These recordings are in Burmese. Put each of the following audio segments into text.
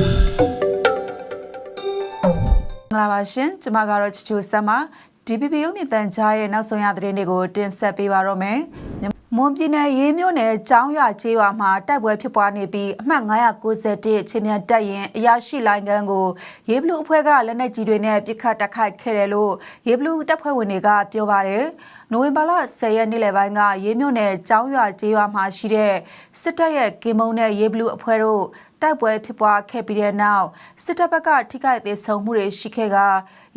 မင်္ဂလာပါရှင်ကျမကတော့ချူချူဆမ်ပါ DPP ရုပ်မြင့်တန်ကြားရဲ့နောက်ဆုံးရသတင်းတွေကိုတင်ဆက်ပေးပါတော့မယ်မြန်မာမွန်ပြည်နယ်ရေးမြို့နယ်ကျောင်းရွာကျေးရွာမှာတိုက်ပွဲဖြစ်ပွားနေပြီးအမှတ်991ချင်းမြန်တက်ရင်အရာရှိလိုင်းကန်ကိုရေးဘလူးအဖွဲ့ကလက်နက်ကြီးတွေနဲ့ပစ်ခတ်တိုက်ခိုက်ခဲ့တယ်လို့ရေးဘလူးတပ်ဖွဲ့ဝင်တွေကပြောပါတယ်နိုဝင်ဘာလ10ရက်နေ့လယ်ပိုင်းကရေးမြို့နယ်ကျောင်းရွာကျေးရွာမှာရှိတဲ့စစ်တပ်ရဲ့ကင်မုံနဲ့ရေးဘလူးအဖွဲ့တို့ တိုက်ပွဲဖြစ်ပွားခဲ့ပြီးတဲ့နောက်စစ်တပ်ဘက်ကထိခိုက်သေးဆုံးမှုတွေရှိခဲ့က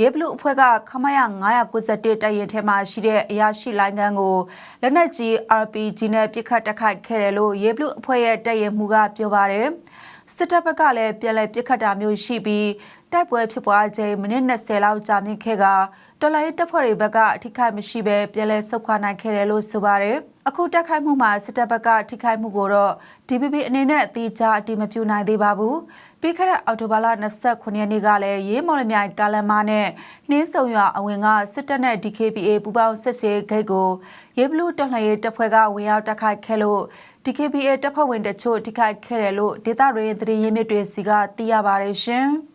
ရေဘလူအဖွဲ့ကခမရ991တိုက်ရင်ထဲမှာရှိတဲ့အရာရှိလိုင်းကန်ကိုလက်နက်ကြီး RPG နဲ့ပစ်ခတ်တိုက်ခိုက်ခဲ့တယ်လို့ရေဘလူအဖွဲ့ရဲ့တိုက်ရင်မှုကပြောပါတယ် စစ်တပ်ဘက်ကလည်းပြန်လည်ပစ်ခတ်တာမျိုးရှိပြီးတိုက်ပွဲဖြစ်ပွားချိန်မိနစ်20လောက်ကြာမြင့်ခဲ့ကတော်လိုင်းတပ်ဖွဲ့တွေဘက်ကအထိခိုက်မရှိဘဲပြန်လည်ဆုတ်ခွာနိုင်ခဲ့တယ်လို့ဆိုပါတယ်အခုတက်ခိုက်မှုမှာစစ်တပ်ဘက်ကထိခိုက်မှုကိုတော့ DPP အနေနဲ့အတိအကျအတိမပြုနိုင်သေးပါဘူးပြီးခဲ့တဲ့အောက်တိုဘာလ29ရက်နေ့ကလည်းရေးမော်လမြိုင်ကာလန်မာနဲ့နှင်းဆုံရွာအဝင်ကစစ်တပ်နဲ့ DKBA ပူးပေါင်းစစ်ဆေးဂိတ်ကိုရေးဘလူးတော်လှန်ရေးတပ်ဖွဲ့ကဝင်ရောက်တိုက်ခိုက်ခဲ့လို့ DKBA တပ်ဖွဲ့ဝင်တချို့ထိခိုက်ခဲ့တယ်လို့ဒေသရင်းသတင်းရင်းမြစ်တွေစီကသိရပါတယ်ရှင်။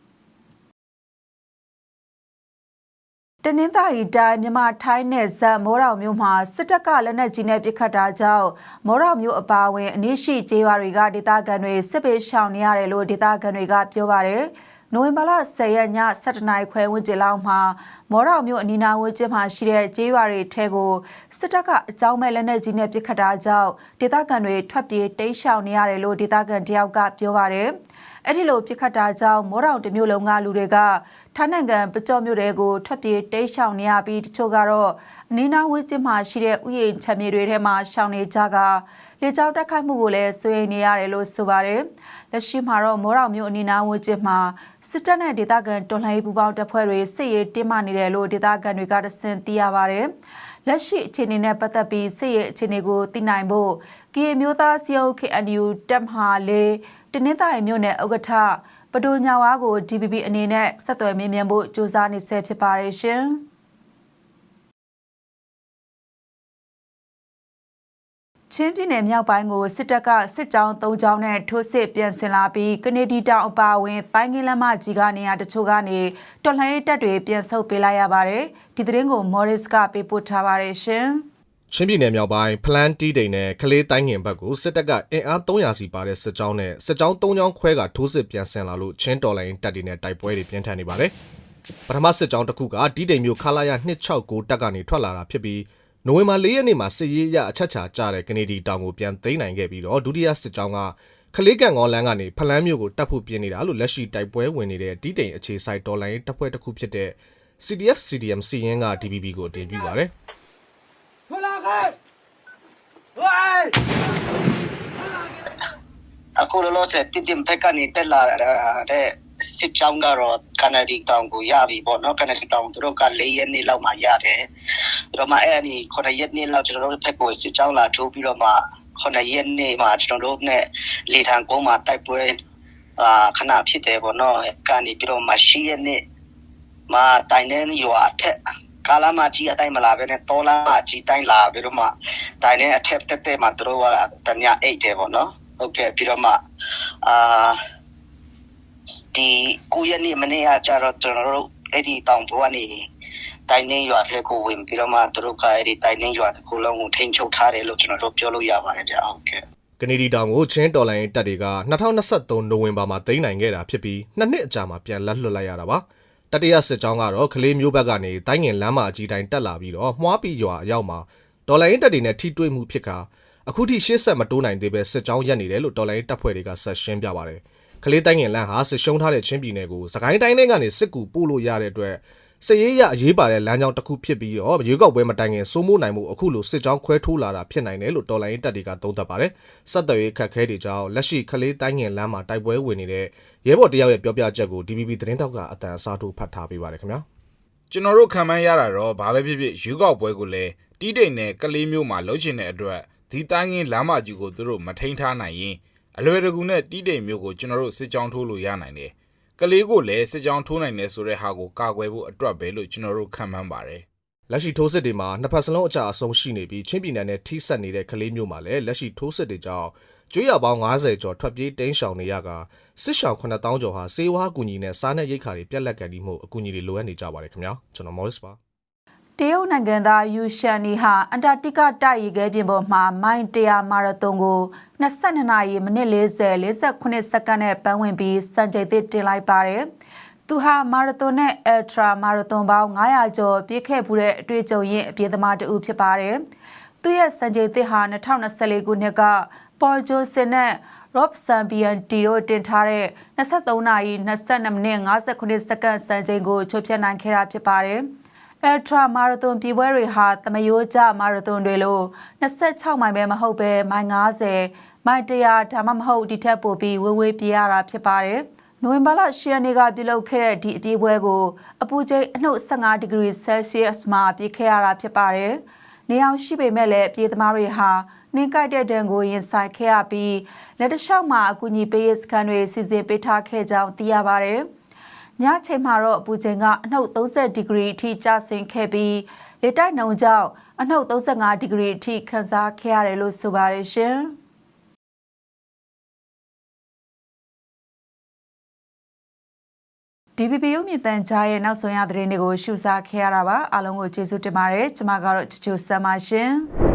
တနင်္သာရီတိုင်းမြန်မာထိုင်းနယ်စပ်မော်တော်မြို့မှာစစ်တပ်ကလက်နက်ကြီးနဲ့ပစ်ခတ်တာကြောင့်မော်တော်မြို့အပါအဝင်အနည်းရှိကျေးရွာတွေကဒေသခံတွေစစ်ပေးရှောင်နေရတယ်လို့ဒေသခံတွေကပြောပါတယ်။ နိုဝင်ဘာလ10ရက်ည7:00နာရီခွဲဝန်းကျင်လောက်မှာမော်တော်မြို့အနီးနားဝန်းကျင်မှာရှိတဲ့ကျေးရွာတွေထဲကိုစစ်တပ်ကအကြောင်းမဲ့လက်နက်ကြီးနဲ့ပစ်ခတ်တာကြောင့်ဒေသခံတွေထွက်ပြေးတိမ်းရှောင်နေရတယ်လို့ဒေသခံတယောက်ကပြောပါတယ်။ အဲ့ဒီလိုပြစ်ခတ်တာကြောင့်မောတော်တမျိုးလုံးကလူတွေကထိုင်းနိုင်ငံပကြော့မြို့တွေကိုထွက်ပြေးတိတ်ရှောင်နေရပြီးတချို့ကတော့အနီးနားဝန်းကျင်မှာရှိတဲ့ဥယျာဉ်ချမ်းမြေတွေထဲမှာရှောင်နေကြကလေကြောင်းတက်ခိုက်မှုကိုလည်းဆွေးနွေးနေရတယ်လို့ဆိုပါတယ်။လက်ရှိမှာတော့မောတော်မြို့အနီးနားဝန်းကျင်မှာစစ်တပ်နဲ့ဒေသခံတော်လှန်ရေးပူးပေါင်းတပ်ဖွဲ့တွေစစ်ရေးတင်းမာနေတယ်လို့ဒေသခံတွေကတဆင့်သိရပါတယ်။လက်ရှိအခြေအနေနဲ့ပတ်သက်ပြီးစစ်ရေးအခြေအနေကိုသိနိုင်ဖို့ကီမျိုးသားစီယု KNU တပ်မဟာလေး တနင်္သာရီမြို့နယ်ဥက္ကဋ္ဌပဒိုညာဝါကို DPP အနေနဲ့ဆက်သွယ်မြင်မြန်ဖို့ကြိုးစားနေဆဲဖြစ်ပါတယ်ရှင်။ချင်းပြည်နယ်မြောက်ပိုင်းကိုစစ်တပ်ကစစ်ကြောင်း၃ကြောင်းနဲ့ထိုးစစ်ပြန်ဆင်လာပြီးကနေဒီတောင်အပါအဝင်သိုင်းကင်းလမ်းမကြီးကနေရာတချို့ကနေတော်လှန်ရေးတပ်တွေပြန်ဆုတ်ပေးလိုက်ရပါတယ်ဒီသတင်းကို Morris ကပေးပို့ထားပါတယ်ရှင်။ ချင်းပြည်နယ်မြောက်ပိုင်းဖလန်တီးတိန်နဲ့ကလေးတိုင်းငင်ဘက်ကိုစစ်တပ်ကအင်အား300စီပါတဲ့စစ်ကြောင်းနဲ့စစ်ကြောင်း3ကြောင်းခွဲကထိုးစစ်ပြန်ဆင်လာလို့ချင်းတော်လိုင်းတပ်တွေနဲ့တိုက်ပွဲတွေပြင်းထန်နေပါတယ်။ပထမစစ်ကြောင်းတစ်ခုကတီးတိန်မြို့ခလာရ269တပ်ကနေထွက်လာတာဖြစ်ပြီးနိုဝင်ဘာ4ရက်နေ့မှာစစ်ရေးရအချက်ချာကြတဲ့ကနေဒီတောင်ကိုပြန်သိမ်းနိုင်ခဲ့ပြီးတော့ဒုတိယစစ်ကြောင်းကခလေးကန်ငေါလန်းကနေဖလန်းမြို့ကိုတပ်ဖို့ပြင်နေတာလို့လက်ရှိတိုက်ပွဲဝင်နေတဲ့တီးတိန်အခြေဆိုင်တော်လိုင်းတပ်ဖွဲ့တစ်ခုဖြစ်တဲ့ CDF CDM စီရင်က DBB ကိုအတည်ပြုပါတယ်။ အခုလောလောဆယ်တိတင်ဖက်ကနေတက်လာတဲ့စစ်ချောင်းကတော့ကနေဒီတောင်ကိုရပြီပေါ့နော်ကနေဒီတောင်သူတို့က၄ရက်နေ့လောက်မှရတယ်ပြီးတော့မှအဲ့ဒီ9ရက်နေ့လောက်ကျွန်တော်တို့ဖက်ကိုစစ်ချောင်းလာထိုးပြီးတော့မှ9ရက်နေ့မှာကျွန်တော်တို့နဲ့လေထံကုန်းမှာတိုက်ပွဲအာခဏဖြစ်တယ်ပေါ့နော်ကနေပြီးတော့မှ10ရက်နေ့မှာတိုင်နေရွာထက် ကာလာမကြီးအတိုင်းမလာပဲနဲ့တောလာမကြီးတိုင်းလာပြီးတော့မှတိုင်နေအထက်တက်တက်မှာသူတို့ကတ냐အိတ်တယ်ပေါ့နော်ဟုတ်ကဲ့ပြီးတော့မှအာဒီကိုရနေမနေ့ကကျတော့ကျွန်တော်တို့အဲ့ဒီတောင်ပေါ်ကနေတိုင်နေရွာထဲကိုဝင်ပြီးတော့မှသူတို့ကအဲ့ဒီတိုင်နေရွာတစ်ခုလုံးကိုထိန်းချုပ်ထားတယ်လို့ကျွန်တော်တို့ပြောလို့ရပါတယ်ဗျဟုတ်ကဲ့ကနေဒီတောင်ကိုချင်းတော်လိုင်းတပ်တွေက2023နိုဝင်ဘာမှာသိမ်းနိုင်ခဲ့တာဖြစ်ပြီးနှစ်နှစ်အကြာမှာပြန်လက်လွတ်လိုက်ရတာပါ တတိယစစ်ကြောင်းကတော့ကလေးမျိုးဘက်ကနေတိုင်းငင်လမ်းမအကြီးတိုင်းတက်လာပြီးတော့မွှားပီရွာအရောက်မှာဒေါ်လာရင်းတပ်တွေနဲ့ထိတွေ့မှုဖြစ်ခါအခုထိရှေ့ဆက်မတိုးနိုင်သေးပဲစစ်ကြောင်းရက်နေတယ်လို့ဒေါ်လာရင်းတပ်ဖွဲ့တွေကဆက်ရှင်းပြပါတယ်။ကလေးတိုင်းငင်လမ်းဟာစစ်ရှုံးထားတဲ့ချင်းပြည်နယ်ကိုစကိုင်းတိုင်းထဲကနေစစ်ကူပို့လို့ရတဲ့အတွက် စစ်ရေးရအရေးပါတဲ့လမ်းကြောင်းတစ်ခုဖြစ်ပြီးတော့ရွေးကောက်ပွဲမတိုင်ခင်စိုးမိုးနိုင်မှုအခုလိုစစ်ကြောင်းခွဲထိုးလာတာဖြစ်နိုင်တယ်လို့တော်လိုင်းတပ်တွေကသုံးသပ်ပါတယ်။ဆက်သွယ်ရေးခက်ခဲတွေကြောင့်လက်ရှိကလေးတိုင်းငင်လမ်းမှာတိုက်ပွဲဝင်နေတဲ့ရဲဘော်တယောက်ရဲ့ပြောပြချက်ကို DBB သတင်းတောက်ကအတန်အစားထိုးဖတ်ထားပေးပါတယ်ခင်ဗျာ။ကျွန်တော်တို့ခံမှန်းရတာတော့ဘာပဲဖြစ်ဖြစ်ရွေးကောက်ပွဲကိုလည်းတီးတိန်နဲ့ကလေးမျိုးမှာလှုပ်ချင်တဲ့အတွက်ဒီတိုင်းငင်းလမ်းမကြီးကိုသူတို့မထိန်ထားနိုင်ရင်အလွယ်တကူနဲ့တီးတိမ်မျိုးကိုကျွန်တော်တို့စစ်ကြောင်းထိုးလို့ရနိုင်တယ်။ ကလေးကိုလည်းစစ်ကြောင်းထိုးနိုင်တယ်ဆိုတဲ့ဟာကိုကာကွယ်ဖို့အတွက်ပဲလို့ကျွန်တော်တို့ခံမှန်းပါတယ်။လက်ရှိထိုးစစ်တွေမှာနှစ်ဖက်စလုံးအကြအဆုံးရှိနေပြီးချင်းပြည်နယ်နဲ့ထိစပ်နေတဲ့ကလေးမျိုးမှာလည်းလက်ရှိထိုးစစ်တွေကြောင့်ကျွေးရပေါင်း90ကျော်ထွက်ပြေးတိမ်းရှောင်နေရကစစ်ရှောင်9000ကျော်ဟာစေဝါအကူအညီနဲ့စားနပ်ရိက္ခာတွေပြက်လက်ကန်ပြီးမှုအကူအညီတွေလိုအပ်နေကြပါတယ်ခင်ဗျာကျွန်တော်မော်ရစ်ပါ တရုတ်နိုင်ငံသားယူရှန်နီဟာအန်တာတိကတိုက်ရေခဲပြင်ပေါ်မှာမိုင်100မာရသွန်ကို22နာရီမိနစ်40 48စက္ကန့်နဲ့ပန်းဝင်ပြီးစံချိန်သစ်တင်လိုက်ပါတယ်။သူဟာမာရသွန်နဲ့အယ်ထရာမာရသွန်ပေါင်း900ကျော်ပြည့်ခဲ့မှုတဲ့အတွေ့အကြုံရင်းအပြည့်သမားတဦးဖြစ်ပါတယ်။သူရဲ့စံချိန်သစ်ဟာ2024ခုနှစ်ကပေါ်ဂျိုစင်နဲ့ Rob Sambian တီတို့တင်ထားတဲ့23နာရီ22မိနစ်59စက္ကန့်စံချိန်ကိုချုပ်ဖြတ်နိုင်ခဲ့တာဖြစ်ပါတယ်။ အယ်ထရာမာရသွန်ပြည်ပွဲတွေဟာသမယိုးကျမာရသွန်တွေလို26မိုင်ပဲမဟုတ်ပဲမိုင်90မိုင်100ဒါမှမဟုတ်ဒီထက်ပိုပြီးဝေးဝေးပြေးရတာဖြစ်ပါတယ်။နိုဝင်ဘာလ10ရက်နေ့ကပြုလုပ်ခဲ့တဲ့ဒီအပြေးပွဲကိုအပူချိန်အနှုတ်15ဒီဂရီဆဲလ်ဆီးယပ်မှာပြေးခဲ့ရတာဖြစ်ပါတယ်။နေအောင်ရှိပေမဲ့လည်းပြေးသမားတွေဟာနှင်းကိုက်တဲ့ဒဏ်ကိုရင်ဆိုင်ခဲ့ရပြီးလက်တလျှောက်မှာအကူအညီပေးရေးစခန်းတွေစီစဉ်ပေးထားခဲ့ကြောင်းသိရပါတယ်။ ညချိန်မှာတော့အပူချိန်ကအနှုတ်30ဒီဂရီအထိကျဆင်းခဲ့ပြီးလေတိုက်နှုန်းကြောင့်အနှုတ်35ဒီဂရီအထိခန်းစားခဲ့ရတယ်လို့ဆိုပါတယ်ရှင်။ DBB ရုပ်မြင့်တန်ကြားရဲ့နောက်ဆုံးရသတင်းတွေကိုရှုစားခဲ့ရတာပါအားလုံးကိုကျေးဇူးတင်ပါတယ်ကျွန်မကတော့ချူချူဆမ်ပါရှင်။